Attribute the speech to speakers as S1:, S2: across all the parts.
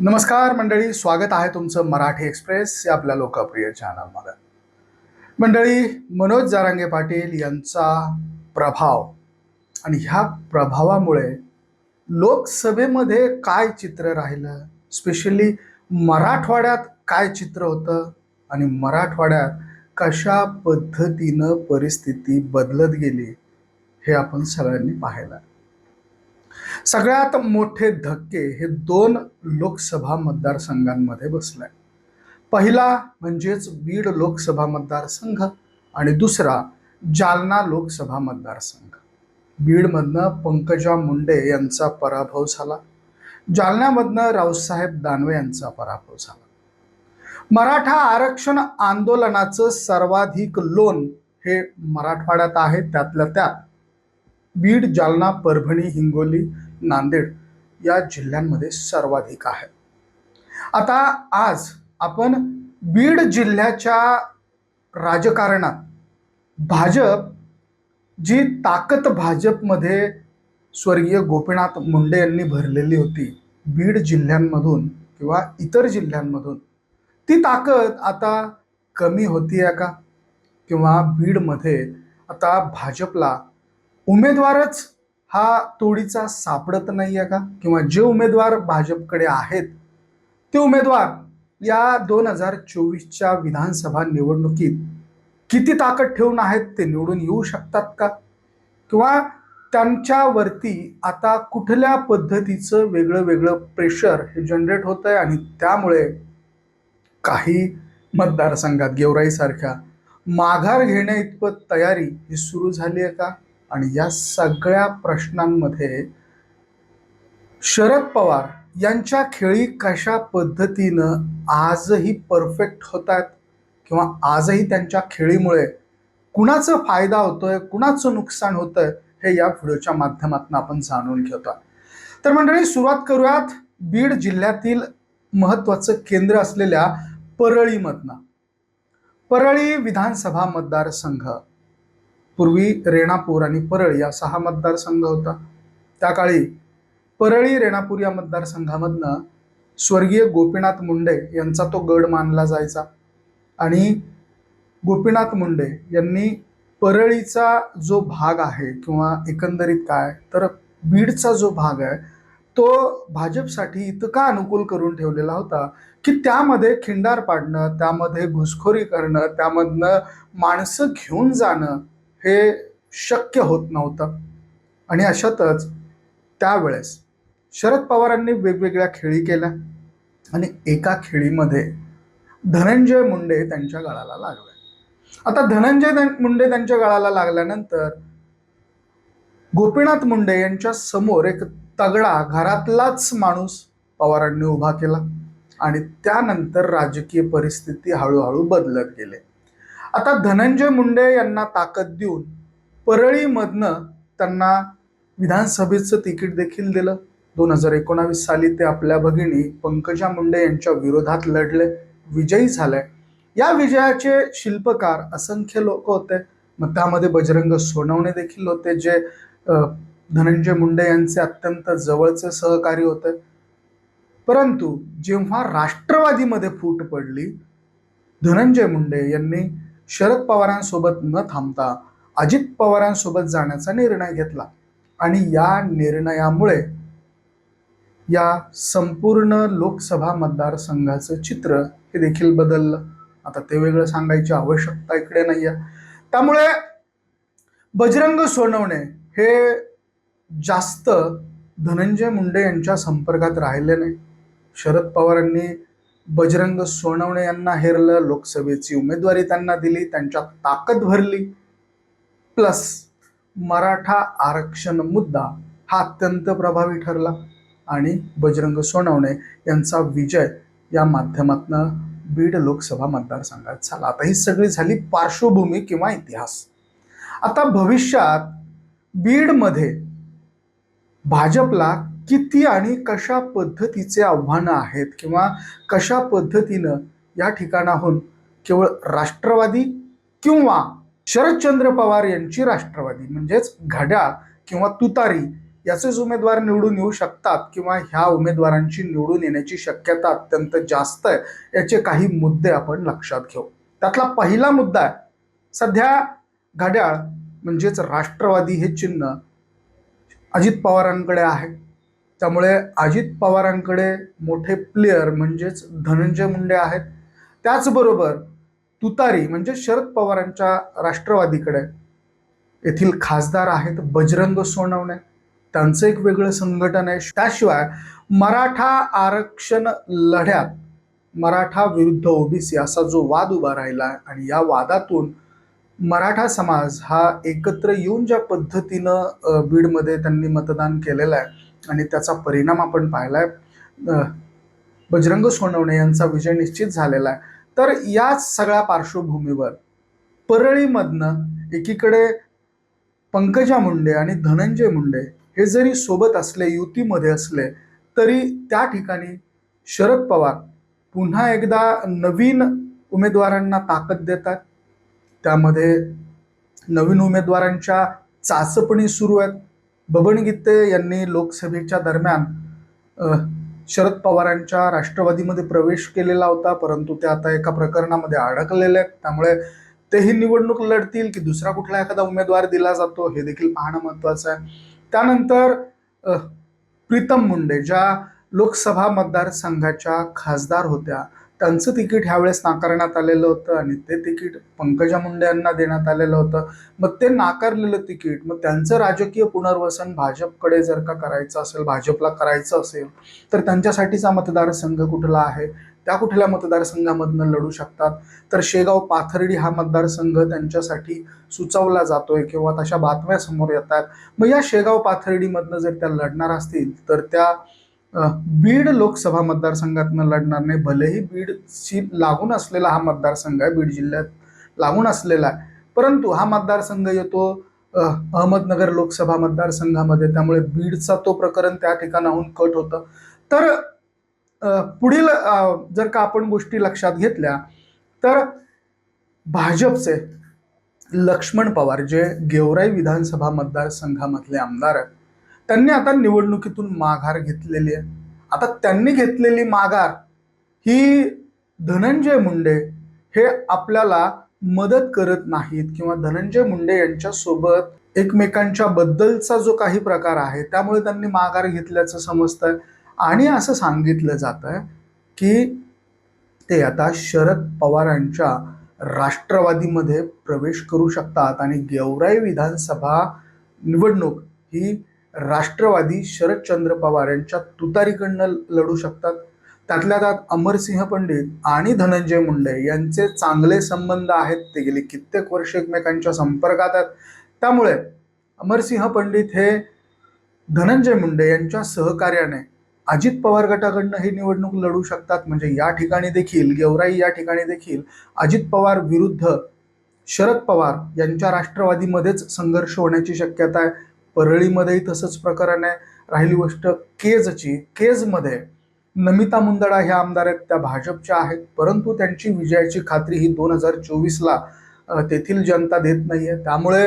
S1: नमस्कार मंडळी स्वागत आहे तुमचं मराठी एक्सप्रेस या आपल्या लोकप्रिय चॅनलमध्ये. मंडळी मनोज जारांगे पाटील यांचा प्रभाव आणि ह्या प्रभावामुळे लोकसभेमध्ये काय चित्र राहिलं? स्पेशली मराठवाड्यात काय चित्र होतं आणि मराठवाड्यात कशा पद्धतीनं परिस्थिती बदलत गेली हे आपण सगळ्यांनी पाहिलं. सगळ्यात मोठे धक्के हे दोन लोकसभा मतदारसंघांमध्ये बसले. पहिला म्हणजेच बीड लोकसभा मतदारसंघ आणि दुसरा जालना लोकसभा मतदारसंघ. बीडमधनं पंकजा मुंडे यांचा पराभव झाला. जालन्यामधनं रावसाहेब दानवे यांचा पराभव झाला. मराठा आरक्षण आंदोलनाचं सर्वाधिक लोन हे मराठवाड्यात आहे त्यातल्या त्यात. बीड जालना परभणी हिंगोली नांदेड या जिल्ह्यांमध्ये सर्वाधिक आहे. आता आज आपण बीड जिल्ह्याच्या राजकारणात भाजप जी ताकद भाजपमध्ये स्वर्गीय गोपीनाथ मुंडे यांनी भरलेली होती बीड जिल्ह्यांमधून किंवा इतर जिल्ह्यांमधून ती ताकद आता कमी होती आहे का? किंवा बीडमध्ये आता भाजपला उमेदवारच हा तोडीचा सापडत नाही आहे का? किंवा जे उमेदवार भाजपकडे आहेत ते उमेदवार या दोन हजार चोवीसच्या विधानसभा निवडणुकीत किती ताकद ठेवून आहेत ते निवडून येऊ शकतात का? किंवा त्यांच्यावरती आता कुठल्या पद्धतीचं वेगळं वेगळं प्रेशर हे जनरेट होत आहे आणि त्यामुळे काही मतदारसंघात गेवराईसारख्या माघार घेण्या इतपत तयारी ही सुरू झाली आहे का? आणि या सगळ्या प्रश्नांमध्ये शरद पवार यांच्या खेळी कशा पद्धतीनं आजही परफेक्ट होत आहेत किंवा आजही त्यांच्या खेळीमुळे कुणाचा फायदा होतोय कुणाचं नुकसान होतंय हे या व्हिडिओच्या माध्यमातून आपण जाणून घेतो तर मंडळी सुरुवात करूयात. बीड जिल्ह्यातील महत्वाचं केंद्र असलेल्या परळीमधनं. परळी विधानसभा मतदारसंघ. पूर्वी रेणापूर आणि परळी या सहा मतदारसंघ होता. त्या काळी परळी रेणापूर या मतदारसंघामधनं स्वर्गीय गोपीनाथ मुंडे यांचा तो गड मानला जायचा आणि गोपीनाथ मुंडे यांनी परळीचा जो भाग आहे किंवा एकंदरीत काय तर बीडचा जो भाग आहे तो भाजपसाठी इतका अनुकूल करून ठेवलेला होता की त्यामध्ये खिंडार पाडणं त्यामध्ये घुसखोरी करणं त्यामधनं माणसं घेऊन जाणं हे शक्य होत नव्हतं. आणि अशातच त्यावेळेस शरद पवारांनी वेगवेगळ्या खेळी केल्या. आणि एका खेळीमध्ये धनंजय मुंडे त्यांच्या गळाला लागले. आता धनंजय मुंडे त्यांच्या गळाला लागल्यानंतर गोपीनाथ मुंडे यांच्या समोर एक तगडा घरातलाच माणूस पवारांनी उभा केला. आणि त्यानंतर राजकीय परिस्थिती हळूहळू बदलत गेले. आता धनंजय मुंडे यांना ताकद देऊन परळीमधनं त्यांना विधानसभेचं तिकीट देखील दिलं. दोन हजार एकोणावीस साली ते आपल्या भगिनी पंकजा मुंडे यांच्या विरोधात लढले. विजयी झाले. या विजयाचे शिल्पकार असंख्य लोक होते. मग त्यामध्ये बजरंग सोनवणे देखील होते जे धनंजय मुंडे यांचे अत्यंत जवळचे सहकारी होते. परंतु जेव्हा राष्ट्रवादीमध्ये फूट पडली धनंजय मुंडे यांनी शरद पवारांसोबत न थांबता अजित पवारांसोबत जाण्याचा निर्णय घेतला. आणि या निर्णयामुळे या संपूर्ण लोकसभा मतदारसंघाचं चित्र हे देखील बदललं. आता ते वेगळं सांगायची आवश्यकता इकडे नाही आहे त्यामुळे बजरंग सोनवणे हे जास्त धनंजय मुंडे यांच्या संपर्कात राहिले नाही. शरद पवारांनी बजरंग सोनवणे यांना हेरलं लोकसभेची उमेदवारी त्यांना दिली त्यांच्यात ताकद भरली. प्लस मराठा आरक्षण मुद्दा हा अत्यंत प्रभावी ठरला आणि बजरंग सोनवणे यांचा विजय या माध्यमातनं बीड लोकसभा मतदारसंघात झाला. आता ही सगळी झाली पार्श्वभूमी किंवा इतिहास. आता भविष्यात बीडमध्ये भाजपला किती आणि कशा पद्धतीचे आव्हानं आहेत किंवा कशा पद्धतीनं या ठिकाणाहून केवळ राष्ट्रवादी किंवा शरदचंद्र पवार यांची राष्ट्रवादी म्हणजेच घड्याळ किंवा तुतारी याचेच उमेदवार निवडून येऊ शकतात किंवा ह्या उमेदवारांची निवडून येण्याची शक्यता अत्यंत जास्त आहे याचे काही मुद्दे आपण लक्षात घेऊ. त्यातला पहिला मुद्दा आहे सध्या घड्याळ म्हणजेच राष्ट्रवादी हे चिन्ह अजित पवारांकडे आहे. त्यामुळे अजित पवारांकडे मोठे प्लेयर म्हणजेच धनंजय मुंडे आहेत. त्याचबरोबर तुतारी म्हणजे शरद पवारांच्या राष्ट्रवादीकडे येथील खासदार आहेत बजरंग सोनवणे. त्यांचं एक वेगळं संघटन आहे. त्याशिवाय मराठा आरक्षण लढ्यात मराठा विरुद्ध ओबीसी असा जो वाद उभा राहिला आहे आणि या वादातून मराठा समाज हा एकत्र येऊन ज्या पद्धतीनं बीडमध्ये त्यांनी मतदान केलेलं आहे आणि त्याचा परिणाम आपण पाहिला आहे बजरंग सोनवणे यांचा विजय निश्चित झालेला आहे. तर याच सगळ्या पार्श्वभूमीवर परळीमधनं एकीकडे पंकजा मुंडे आणि धनंजय मुंडे हे जरी सोबत असले युतीमध्ये असले तरी त्या ठिकाणी शरद पवार पुन्हा एकदा नवीन उमेदवारांना ताकद देतात. त्यामध्ये नवीन उमेदवारांच्या चाचपणी सुरू आहेत. बबन गीते यांनी लोकसभेच्या दरम्यान शरद पवारांच्या राष्ट्रवादीमध्ये प्रवेश केलेला होता परंतु ते आता एका प्रकरणामध्ये अडकलेले आहेत. त्यामुळे तेही निवडणूक लढतील की दुसरा कुठला एखादा उमेदवार दिला जातो हे देखील पाहणं महत्त्वाचं आहे. त्यानंतर प्रीतम मुंडे ज्या लोकसभा मतदारसंघाच्या खासदार होत्या त्यांचं तिकीट ह्यावेळेस नाकारण्यात आलेलं होतं आणि ते तिकीट पंकजा मुंडे यांना देण्यात आलेलं होतं. मग ते नाकारलेलं तिकीट मग त्यांचं राजकीय पुनर्वसन भाजपकडे जर का करायचं असेल भाजपला करायचं असेल तर त्यांच्यासाठीचा मतदारसंघ कुठला आहे? त्या कुठल्या मतदारसंघामधनं लढू शकतात? तर शेगाव पाथर्डी हा मतदारसंघ त्यांच्यासाठी सुचवला जातोय किंवा तशा बातम्या समोर येतात. मग या शेगाव पाथर्डीमधनं जर त्या लढणार असतील तर त्या बीड लोकसभा मतदारसंघातनं लढणार नाही. भलेही बीडशी लागून असलेला हा मतदारसंघ आहे बीड जिल्ह्यात लागून असलेला आहे. परंतु हा मतदारसंघ येतो अहमदनगर लोकसभा मतदारसंघामध्ये. त्यामुळे बीडचा तो प्रकरण त्या ठिकाणाहून कट होतं. तर पुढील जर का आपण गोष्टी लक्षात घेतल्या तर भाजपचे लक्ष्मण पवार जे गेवराई विधानसभा मतदारसंघामधले आमदार आहेत त्यांनी आता निवडणुकीतून माघार घेतलेली आहे. आता त्यांनी घेतलेली माघार ही धनंजय मुंडे हे आपल्याला मदत करत नाहीत किंवा धनंजय मुंडे यांच्यासोबत एकमेकांच्या बद्दलचा जो काही प्रकार आहे त्यामुळे त्यांनी माघार घेतल्याचं समजतंय. आणि असं सांगितलं जात आहे की ते आता शरद पवारांच्या राष्ट्रवादीमध्ये प्रवेश करू शकतात आणि गेवराई विधानसभा निवडणूक ही राष्ट्रवादी शरदचंद्र पवार यांच्या तुतारीकडनं लढू शकतात. त्यातल्या त्यात अमरसिंह पंडित आणि धनंजय मुंडे यांचे चांगले संबंध आहेत. ते गेली कित्येक वर्ष एकमेकांच्या संपर्कात आहेत. त्यामुळे अमरसिंह पंडित हे धनंजय मुंडे यांच्या सहकार्याने अजित पवार गटाकडनं ही निवडणूक लढू शकतात. म्हणजे या ठिकाणी देखील गेवराई या ठिकाणी देखील अजित पवार विरुद्ध शरद पवार यांच्या राष्ट्रवादीमध्येच संघर्ष होण्याची शक्यता आहे. परळीमध्येही तसंच प्रकरण आहे राहिली गोष्ट केजची. केजमध्ये नमिता मुंदडा ह्या आमदार आहेत त्या भाजपच्या आहेत परंतु त्यांची विजयाची खात्री ही दोन हजार चोवीसला तेथील जनता देत नाही आहे त्यामुळे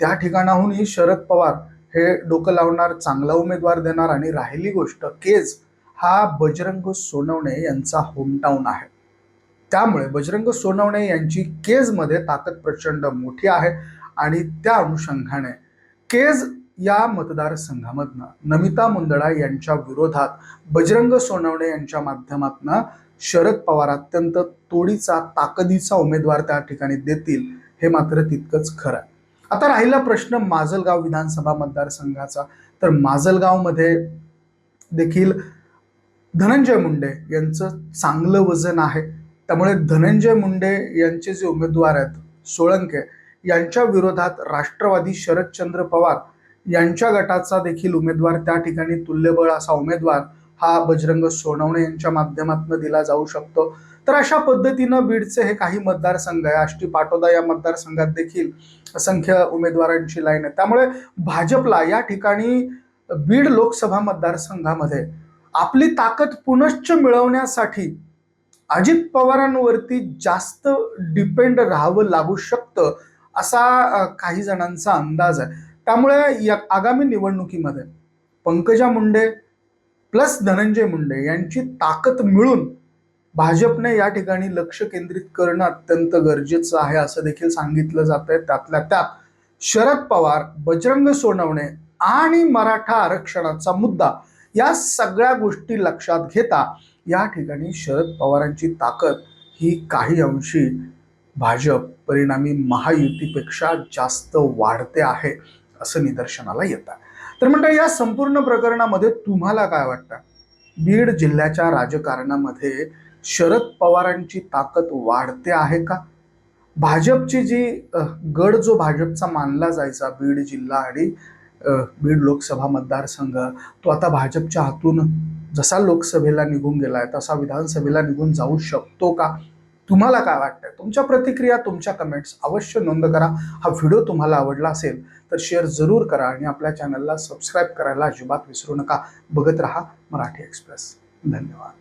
S1: त्या ठिकाणाहूनही शरद पवार हे डोकं लावणार चांगला उमेदवार देणार आणि राहिली गोष्ट केज हा बजरंग सोनवणे यांचा होमटाऊन आहे. त्यामुळे बजरंग सोनवणे यांची केजमध्ये ताकद प्रचंड मोठी आहे आणि त्या अनुषंगाने केज या मतदारसंघामधनं नमिता मुंदडा यांच्या विरोधात बजरंग सोनवणे यांच्या माध्यमातनं शरद पवार अत्यंत तोडीचा ताकदीचा उमेदवार त्या ठिकाणी देतील हे मात्र तितकंच खरं आहे. आता राहिला प्रश्न माजलगाव विधानसभा मतदारसंघाचा. तर माजलगावमध्ये देखील धनंजय मुंडे यांचं चांगलं वजन आहे. त्यामुळे धनंजय मुंडे यांचे जे उमेदवार आहेत सोळंके यांच्या विरोधात राष्ट्रवादी शरदचंद्र पवार यांच्या गटाचा देखील उमेदवार त्या ठिकाणी तुल्यबळ असा उमेदवार हा बजरंग सोनवणे यांच्या माध्यमातून दिला जाऊ शकतो. तर अशा पद्धतीनं बीडचे हे काही मतदारसंघ आहे. आष्टी पाटोदा या मतदारसंघात देखील असंख्य उमेदवारांची लाईन आहे त्यामुळे भाजपला या ठिकाणी बीड लोकसभा मतदारसंघामध्ये आपली ताकद पुनश्च मिळवण्यासाठी अजित पवारांवरती जास्त डिपेंड राहावं लागू शकतं असा काही जणांचा अंदाज आहे. त्यामुळे या आगामी निवडणुकीमध्ये पंकजा मुंडे प्लस धनंजय मुंडे यांची ताकद मिळून भाजपने या ठिकाणी लक्ष केंद्रित करणं अत्यंत गरजेचं आहे असं देखील सांगितलं जात आहे. त्यातल्या त्यात शरद पवार बजरंग सोनवणे आणि मराठा आरक्षणाचा मुद्दा या सगळ्या गोष्टी लक्षात घेता या ठिकाणी शरद पवारांची ताकद ही काही अंशी भाजप परिणामी महायुतीपेक्षा जास्त वाढते आहे. असं निदर्शनाला येतं. तर म्हणता या संपूर्ण प्रकरणामध्ये तुम्हाला काय वाटतं? बीड जिल्ह्याच्या राजकारणामध्ये शरद पवारांची ताकद वाढते आहे का? भाजपची जी गड जो भाजपचा मानला जायचा बीड जिल्हा आणि बीड लोकसभा मतदारसंघ तो आता भाजपच्या हातून जसा लोकसभेला निघून गेलाय तसा विधानसभेला निघून जाऊ शकतो का? तुम्हाला काय वाटतं तुमच्या प्रतिक्रिया तुमच्या कमेंट्स अवश्य नोंद करा. हा व्हिडिओ तुम्हाला आवडला असेल तर शेअर जरूर करा आणि आपल्या चॅनलला सबस्क्राईब करायला अजिबात विसरू नका. बघत रहा मराठी एक्सप्रेस धन्यवाद.